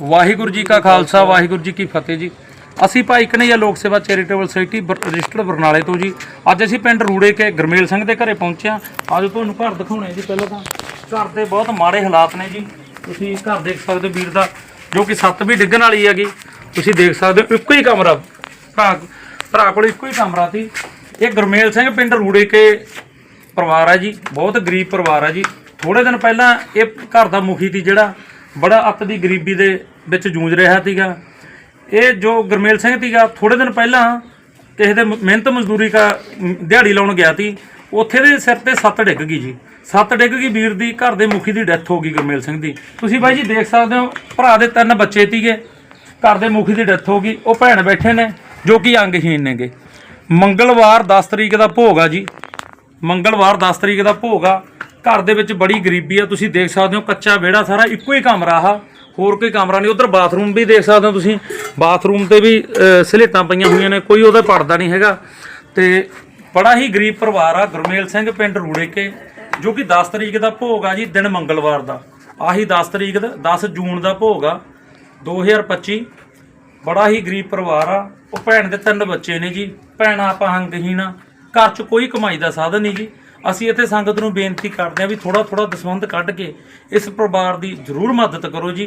ਵਾਹਿਗੁਰੂ ਜੀ ਕਾ ਖਾਲਸਾ, ਵਾਹਿਗੁਰੂ ਜੀ ਕੀ ਫਤਿਹ ਜੀ। ਅਸੀਂ ਭਾਈ ਕਨਈਆ ਲੋਕ ਸੇਵਾ ਚੈਰੀਟੇਬਲ ਸੁਸਾਇਟੀ ਬ- ਰਜਿਸਟਰਡ ਬਰਨਾਲੇ ਤੋਂ ਜੀ। ਅੱਜ ਅਸੀਂ ਪਿੰਡ ਰੂੜੇ ਕੇ ਗਰਮੇਲ ਸਿੰਘ ਦੇ ਘਰੇ ਪਹੁੰਚੇ ਹਾਂ। ਅੱਜ ਤੁਹਾਨੂੰ ਘਰ ਦਿਖਾਉਣੇ ਜੀ ਪਹਿਲਾਂ ਤਾਂ। ਘਰ ਦੇ ਬਹੁਤ ਮਾੜੇ ਹਾਲਾਤ ਨੇ ਜੀ। ਤੁਸੀਂ ਘਰ ਦੇਖ ਸਕਦੇ ਹੋ ਵੀਰ ਦਾ, ਜੋ ਕਿ ਛੱਤ ਵੀ ਡਿੱਗਣ ਵਾਲੀ ਹੈਗੀ। ਤੁਸੀਂ ਦੇਖ ਸਕਦੇ ਹੋ ਇੱਕੋ ਹੀ ਕਮਰਾ। ਭਰਾ ਭਰਾ ਕੋਲ ਇੱਕੋ ਹੀ ਕਮਰਾ ਸੀ। ਇਹ ਗਰਮੇਲ ਸਿੰਘ ਪਿੰਡ ਰੂੜੇ ਕੇ ਪਰਿਵਾਰ ਹੈ ਜੀ। ਬਹੁਤ ਗਰੀਬ ਪਰਿਵਾਰ ਹੈ ਜੀ। ਥੋੜੇ ਦਿਨ ਪਹਿਲਾਂ ਇਹ ਘਰ ਦਾ ਮੁਖੀ ਸੀ ਜਿਹੜਾ। ਬੜਾ ਅੱਤ ਦੀ ਗਰੀਬੀ ਦੇ ਵਿੱਚ ਜੂਝ ਰਿਹਾ ਸੀਗਾ। ਇਹ ਜੋ ਗਰਮੇਲ ਸਿੰਘ ਸੀਗਾ ਥੋੜੇ ਦਿਨ ਪਹਿਲਾਂ ਕਿਸੇ ਦੇ ਮਿਹਨਤ ਮਜ਼ਦੂਰੀ ਕਾ ਦਿਹਾੜੀ ਲਾਉਣ ਗਿਆ ਸੀ। ਉੱਥੇ ਦੇ ਸਿਰ ਤੇ ਸੱਤ ਡਿੱਗ ਗਈ ਜੀ। ਸੱਤ ਡਿੱਗ ਗਈ ਵੀਰ ਦੀ, ਘਰ ਦੇ ਮੁਖੀ ਦੀ ਡੈਥ ਹੋ ਗਈ ਗਰਮੇਲ ਸਿੰਘ ਦੀ। ਤੁਸੀਂ ਬਾਈ ਜੀ ਦੇਖ ਸਕਦੇ ਹੋ, ਭਰਾ ਦੇ ਤਿੰਨ ਬੱਚੇ ਸੀਗੇ। ਘਰ ਦੇ ਮੁਖੀ ਦੀ ਡੈਥ ਹੋ ਗਈ। ਉਹ ਭੈਣ ਬੈਠੇ ਨੇ, ਜੋ ਕਿ ਅੰਗਹੀਨ ਨੇਗੇ। ਮੰਗਲਵਾਰ 10 ਤਰੀਕ ਦਾ ਭੋਗ ਆ ਜੀ। ਮੰਗਲਵਾਰ 10 ਤਰੀਕ ਦਾ ਭੋਗ ਆ। ਘਰ ਦੇ ਵਿੱਚ ਬੜੀ ਗਰੀਬੀ ਆ, ਤੁਸੀਂ ਦੇਖ ਸਕਦੇ ਹੋ, ਕੱਚਾ ਵਿਹੜਾ ਸਾਰਾ ਇੱਕੋ ਹੀ ਕਮਰਾ ਆ। ਹੋਰ ਕੋਈ ਕਮਰਾ ਨਹੀਂ, ਉਧਰ ਬਾਥਰੂਮ ਵੀ ਦੇਖ ਸਕਦੇ ਹੋ ਤੁਸੀਂ। ਬਾਥਰੂਮ ਤੇ ਵੀ ਸਲੇਟਾਂ ਪਈਆਂ ਹੋਈਆਂ ਨੇ, ਕੋਈ ਉਹਦਾ ਪਰਦਾ ਨਹੀਂ ਹੈਗਾ। ਤੇ ਬੜਾ ਹੀ ਗਰੀਬ ਪਰਿਵਾਰ ਆ, ਗੁਰਮੇਲ ਸਿੰਘ ਪਿੰਡ ਰੂੜੇ ਕੇ ਜੋ ਕਿ 10 ਤਰੀਕ ਦਾ ਭੋਗ ਆ ਜੀ, ਦਿਨ ਮੰਗਲਵਾਰ ਦਾ। ਆਹੀ 10 ਤਰੀਕ ਦਾ 10 ਜੂਨ ਦਾ ਭੋਗ ਆ 2025 ਬੜਾ ਹੀ ਗਰੀਬ ਪਰਿਵਾਰ ਆ, ਉਹ ਭੈਣ ਦੇ ਤਿੰਨ ਬੱਚੇ ਨੇ ਜੀ। ਭੈਣ ਆਪਾਂ ਅੰਗਹੀਣ ਆ, ਘਰ 'ਚ ਕੋਈ ਕਮਾਈ ਦਾ ਸਾਧਨ ਨਹੀਂ ਜੀ। ਅਸੀਂ ਇੱਥੇ ਸੰਗਤ ਨੂੰ ਬੇਨਤੀ ਕਰਦੇ ਆ ਵੀ ਥੋੜਾ ਥੋੜਾ ਦਸਵੰਧ ਕੱਢ ਕੇ ਇਸ ਪਰਿਵਾਰ ਦੀ ਜ਼ਰੂਰ ਮਦਦ ਕਰੋ ਜੀ।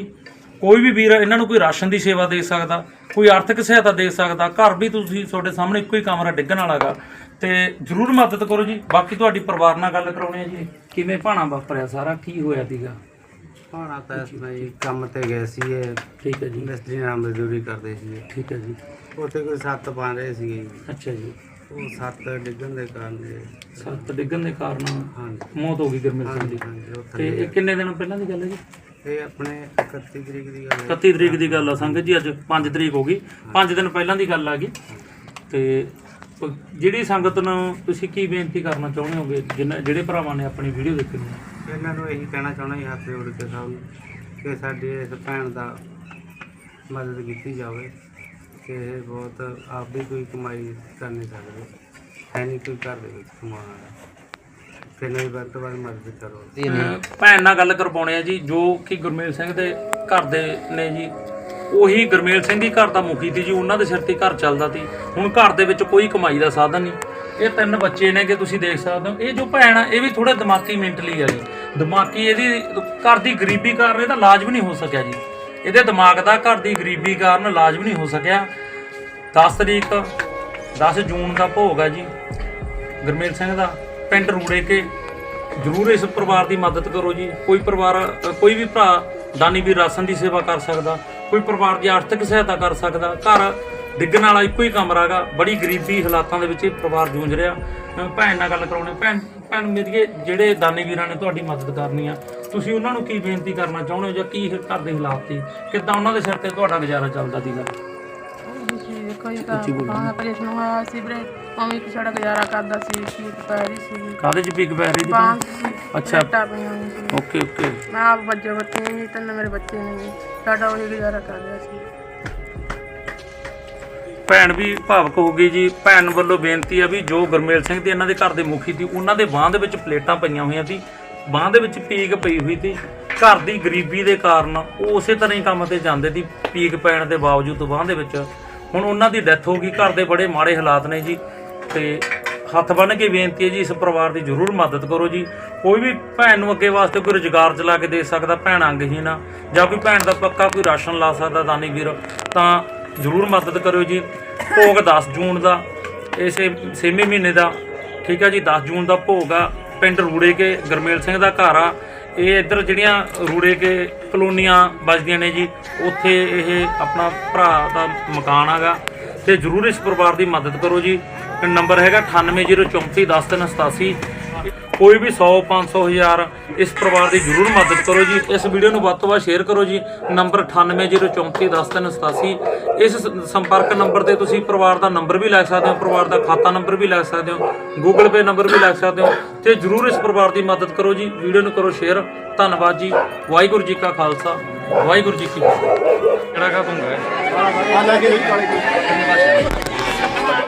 ਕੋਈ ਵੀ ਵੀਰ ਇਹਨਾਂ ਨੂੰ ਕੋਈ ਰਾਸ਼ਨ ਦੀ ਸੇਵਾ ਦੇ ਸਕਦਾ ਕੋਈ ਆਰਥਿਕ ਸਹਾਇਤਾ ਦੇ ਸਕਦਾ ਘਰ ਵੀ ਤੁਸੀਂ ਤੁਹਾਡੇ ਸਾਹਮਣੇ ਇੱਕੋ ਹੀ ਕਮਰਾ ਡਿੱਗਣ ਵਾਲਾਗਾ ਤੇ ਜ਼ਰੂਰ ਮਦਦ ਕਰੋ ਜੀ। ਬਾਕੀ ਤੁਹਾਡੀ ਪਰਿਵਾਰ ਨਾਲ ਗੱਲ ਕਰਾਉਣੀ ਹੈ ਜੀ। ਕਿਵੇਂ ਭਾਣਾ ਵਾਪਰਿਆ ਸਾਰਾ? ਕੀ ਹੋਇਆ ਸੀਗਾ? ਪਾਣਾ ਤਾਂ ਜੀ ਕੰਮ ਤੇ ਗਏ ਸੀ ਇਹ ਠੀਕ ਹੈ ਜੀ। ਮਿਸਤਰੀ ਨਾਲ ਮਜ਼ਦੂਰੀ ਕਰਦੇ ਸੀ ਠੀਕ ਹੈ ਜੀ। ਉੱਥੇ ਕੋਈ ਸੱਤ ਪਾ ਰਹੇ ਸੀ ਅੱਛਾ ਜੀ। ਉਹ ਸੱਤ ਡਿੱਗਣ ਦੇ ਕਾਰਨ ਸੱਤ ਡਿੱਗਣ ਦੇ ਕਾਰਨ ਹਾਂਜੀ। ਮੌਤ ਹੋ ਗਈ ਗੁਰਮੇਲ ਸਿੰਘ ਦੀ ਹਾਂਜੀ ਉਹ ਤੇ ਥੱਲੇ ਇਹ ਕਿੰਨੇ ਦਿਨ ਪਹਿਲਾਂ ਦੀ ਗੱਲ ਹੈ ਜੀ? ਇਹ ਆਪਣੇ 31 ਤਰੀਕ ਦੀ ਗੱਲ ਹੈ। 31 ਤਰੀਕ ਦੀ ਗੱਲ ਆ ਸੰਗਤ ਜੀ ਅੱਜ 5 ਤਰੀਕ ਹੋ ਗਈ। 5 ਦਿਨ ਪਹਿਲਾਂ ਦੀ ਗੱਲ ਆ ਗਈ। ਤੇ ਜਿਹੜੀ ਸੰਗਤ ਨੂੰ ਤੁਸੀਂ ਕੀ ਬੇਨਤੀ ਕਰਨਾ ਚਾਹੁੰਦੇ ਹੋਗੇ ਜਿਨ੍ਹਾਂ ਜਿਹੜੇ ਭਰਾਵਾਂ ਨੇ ਆਪਣੀ ਵੀਡੀਓ ਦੇਖਣੀ ਹੈ ਇਹਨਾਂ ਨੂੰ ਇਹੀ ਕਹਿਣਾ ਚਾਹੁੰਦਾ ਜੀ ਹੱਥ ਜੋੜ ਕੇ ਸਭ ਨੂੰ ਕਿ ਸਾਡੀ ਇਸ ਭੈਣ ਦਾ ਮਦਦ ਕੀਤੀ ਜਾਵੇ। ਕਿ ਇਹ ਬਹੁਤ ਆਪ ਵੀ ਕੋਈ ਕਮਾਈ ਕਰ ਨਹੀਂ ਸਕਦੇ। ਹੈ ਨਹੀਂ ਕੋਈ ਘਰ ਦੇ ਵਿੱਚ ਕਮਾਉਣ ਵਾਲਾ। ਤੇ ਨਹੀਂ ਵੱਧ ਤੋਂ ਵੱਧ ਮਦਦ ਕਰੋ। ਭੈਣ ਨਾਲ ਗੱਲ ਕਰਵਾਉਣੇ ਆ ਜੀ, ਜੋ ਕਿ ਗੁਰਮੇਲ ਸਿੰਘ ਦੇ ਘਰ ਦੇ ਨੇ ਜੀ, ਉਹੀ ਗੁਰਮੇਲ ਸਿੰਘ ਹੀ ਘਰ ਦਾ ਮੁਖੀ ਸੀ ਜੀ, ਉਹਨਾਂ ਦੇ ਸਿਰ ਤੇ ਘਰ ਚੱਲਦਾ ਸੀ। ਹੁਣ ਘਰ ਦੇ ਵਿੱਚ ਕੋਈ ਕਮਾਈ ਦਾ ਸਾਧਨ ਨਹੀਂ। ਇਹ ਤਿੰਨ ਬੱਚੇ ਨੇ ਕਿ ਤੁਸੀਂ ਦੇਖ ਸਕਦੇ ਹੋ। ਇਹ ਜੋ ਭੈਣ ਆ, ਇਹ ਵੀ ਥੋੜਾ ਦਿਮਾਗੀ ਮੈਂਟਲੀ ਆ ਜੀ। ਦਿਮਾਗੀ ਇਹਦੀ ਘਰ ਦੀ ਗਰੀਬੀ ਕਾਰਨ ਇਹਦਾ ਇਲਾਜ ਵੀ ਨਹੀਂ ਹੋ ਸਕਿਆ ਜੀ। ਇਹਦੇ ਦਿਮਾਗ ਦਾ ਘਰ ਦੀ ਗਰੀਬੀ ਕਾਰਨ ਇਲਾਜ ਵੀ ਨਹੀਂ ਹੋ ਸਕਿਆ। 10 ਤਰੀਕ 10 ਜੂਨ ਦਾ ਭੋਗ ਹੈ ਜੀ। ਗੁਰਮੇਲ ਸਿੰਘ ਦਾ ਪਿੰਡ ਰੂੜੇ ਕੇ ਜਰੂਰ ਇਸ ਪਰਿਵਾਰ ਦੀ ਮਦਦ ਕਰੋ ਜੀ। ਕੋਈ ਪਰਿਵਾਰ, ਕੋਈ ਵੀ ਭਰਾ ਦਾਨੀ ਵੀ ਰਾਸ਼ਨ ਦੀ ਸੇਵਾ ਕਰ ਸਕਦਾ। ਕੋਈ ਪਰਿਵਾਰ ਦੀ ਆਰਥਿਕ ਸਹਾਇਤਾ ਕਰ ਸਕਦਾ। ਘਰ ਡਿੱਗਣ ਵਾਲਾ ਇੱਕੋ ਹੀ ਕਮਰਾ ਗਾ ਬੜੀ ਗਰੀਬੀ ਹਾਲਾਤਾਂ ਦੇ ਵਿੱਚ ਇਹ ਪਰਿਵਾਰ ਜੂਝ ਰਿਹਾ। ਭੈਣ ਨਾਲ ਗੱਲ ਕਰਾਉਣੀ ਭੈਣ ਭੈਣ ਮੇਰੀਏ ਜਿਹੜੇ ਦਾਨੀ ਵੀਰਾਂ ਨੇ ਤੁਹਾਡੀ ਮਦਦ ਕਰਨੀ ਆ ਤੁਸੀਂ ਉਹਨਾਂ ਨੂੰ ਕੀ ਬੇਨਤੀ ਕਰਨਾ ਚਾਹੁੰਦੇ ਹੋ ਜਾਂ ਕੀ ਘਰ ਦੇ ਹਾਲਾਤ ਸੀ? ਕਿੱਦਾਂ ਉਹਨਾਂ ਦੇ ਸਿਰ ਤੇ ਤੁਹਾਡਾ ਗੁਜ਼ਾਰਾ ਚੱਲਦਾ ਸੀਗਾ? ਜੀ ਤਾਂ ਬਾਹਾਂ ਆਪਰੇਸ਼ਨ ਹੋਇਆ ਸੀ ਵੀਰੇ ਉਵੇਂ ਕਿ ਸਾਡਾ ਗੁਜ਼ਾਰਾ ਕਰਦਾ ਸੀ ਠੀਕ ਪੈ ਰਹੀ ਸੀ। ਕਾਹਦੇ ਚ ਪੀਕ ਪੈ ਰਹੀ ਸੀ ਬਾਹਾਂ ਅੱਛਾ। Okay okay. ਮੈਂ ਆਪ ਬੱਚੇ ਬੱਚੇ ਨੇ ਤਿੰਨ ਮੇਰੇ ਬੱਚੇ ਨੇ ਜੀ ਸਾਡਾ ਉਹੀ ਗੁਜ਼ਾਰਾ ਕਰ ਰਿਹਾ ਸੀ। ਭੈਣ ਵੀ ਭਾਵਕ ਹੋ ਗਈ ਜੀ। ਭੈਣ ਵੱਲੋਂ ਬੇਨਤੀ ਆ ਵੀ ਜੋ ਗੁਰਮੇਲ ਸਿੰਘ ਤੇ ਇਹਨਾਂ ਦੇ ਘਰ ਦੇ ਮੁਖੀ ਸੀ, ਉਹਨਾਂ ਦੇ ਬਾਂਹ ਦੇ ਵਿੱਚ ਪਲੇਟਾਂ ਪਈਆਂ ਹੋਈਆਂ ਸੀ। ਬਾਂਹ ਦੇ ਵਿੱਚ ਪੀਕ ਪਈ ਹੋਈ ਸੀ। ਘਰ ਦੀ ਗਰੀਬੀ ਦੇ ਕਾਰਨ ਉਹ ਉਸੇ ਤਰ੍ਹਾਂ ਹੀ ਕੰਮ ਤੇ ਜਾਂਦੇ ਸੀ, ਪੀਕ ਪੈਣ ਦੇ ਬਾਵਜੂਦ ਬਾਂਹ ਦੇ ਵਿੱਚ। ਹੁਣ ਉਹਨਾਂ ਦੀ ਡੈਥ ਹੋ ਗਈ, ਘਰ ਦੇ ਬੜੇ ਮਾੜੇ ਹਾਲਾਤ ਨੇ ਜੀ। ਤੇ ਹੱਥ ਬੰਨ੍ਹ ਕੇ ਬੇਨਤੀ ਹੈ ਜੀ, ਇਸ ਪਰਿਵਾਰ ਦੀ ਜ਼ਰੂਰ ਮਦਦ ਕਰੋ ਜੀ। ਕੋਈ ਵੀ ਭੈਣ ਨੂੰ ਅੱਗੇ ਵਾਸਤੇ ਕੋਈ ਰੁਜ਼ਗਾਰ ਚਲਾ ਕੇ ਦੇ ਸਕਦਾ, ਭੈਣ ਅੰਗਹੀਨ ਆ ਜਾਂ ਕੋਈ ਭੈਣ ਦਾ ਪੱਕਾ ਕੋਈ ਰਾਸ਼ਨ ਲਾ ਸਕਦਾ, ਦਾਨੀ ਵੀਰ, ਤਾਂ ਜ਼ਰੂਰ ਮਦਦ ਕਰਿਓ ਜੀ। ਭੋਗ 10 ਜੂਨ ਦਾ ਇਸੇ ਛੇਵੇਂ ਮਹੀਨੇ ਦਾ। ਠੀਕ ਆ ਜੀ 10 ਜੂਨ ਦਾ ਭੋਗ ਆ। ਪਿੰਡ ਰੂੜੇ ਕੇ ਗਰਮੇਲ ਸਿੰਘ ਦਾ ਘਰ ਆ। ਇਹ ਇੱਧਰ ਜਿਹੜੀਆਂ ਰੂੜੇ ਕੇ ਕਲੋਨੀਆਂ ਵੱਜਦੀਆਂ ਨੇ ਜੀ, ਉੱਥੇ ਇਹ ਆਪਣਾ ਭਰਾ ਦਾ ਮਕਾਨ ਹੈਗਾ। ਤੇ ਜਰੂਰ ਇਸ ਪਰਿਵਾਰ ਦੀ ਮਦਦ ਕਰੋ ਜੀ। ਨੰਬਰ ਹੈਗਾ 9804410387 ਕੋਈ ਵੀ 100 500 ਹਜ਼ਾਰ ਇਸ ਪਰਿਵਾਰ ਦੀ ਜਰੂਰ ਮਦਦ ਕਰੋ ਜੀ। ਇਸ ਵੀਡੀਓ ਨੂੰ ਵੱਧ ਤੋਂ ਵੱਧ ਸ਼ੇਅਰ ਕਰੋ ਜੀ। ਨੰਬਰ 9804410387 ਇਸ ਸੰਪਰਕ ਨੰਬਰ ਤੇ ਤੁਸੀਂ ਪਰਿਵਾਰ ਦਾ ਨੰਬਰ ਵੀ ਲੈ ਸਕਦੇ ਹੋ, ਪਰਿਵਾਰ ਦਾ ਖਾਤਾ ਨੰਬਰ ਵੀ ਲੈ ਸਕਦੇ ਹੋ ਗੂਗਲ ਪੇ ਨੰਬਰ ਵੀ ਲੈ ਸਕਦੇ ਹੋ ਤੇ ਜਰੂਰ ਇਸ ਪਰਿਵਾਰ ਦੀ ਮਦਦ ਕਰੋ ਜੀ। ਵੀਡੀਓ ਨੂੰ ਕਰੋ ਸ਼ੇਅਰ ਧੰਨਵਾਦ ਜੀ। ਵਾਹਿਗੁਰੂ ਜੀ ਕਾ ਖਾਲਸਾ। ਵਾਹਿਗੁਰੂ ਜੀ ਕੀ ਫਤਿਹ। ਕਿਹੜਾ ਕਾ ਤੁੰਗਾ ਹੈ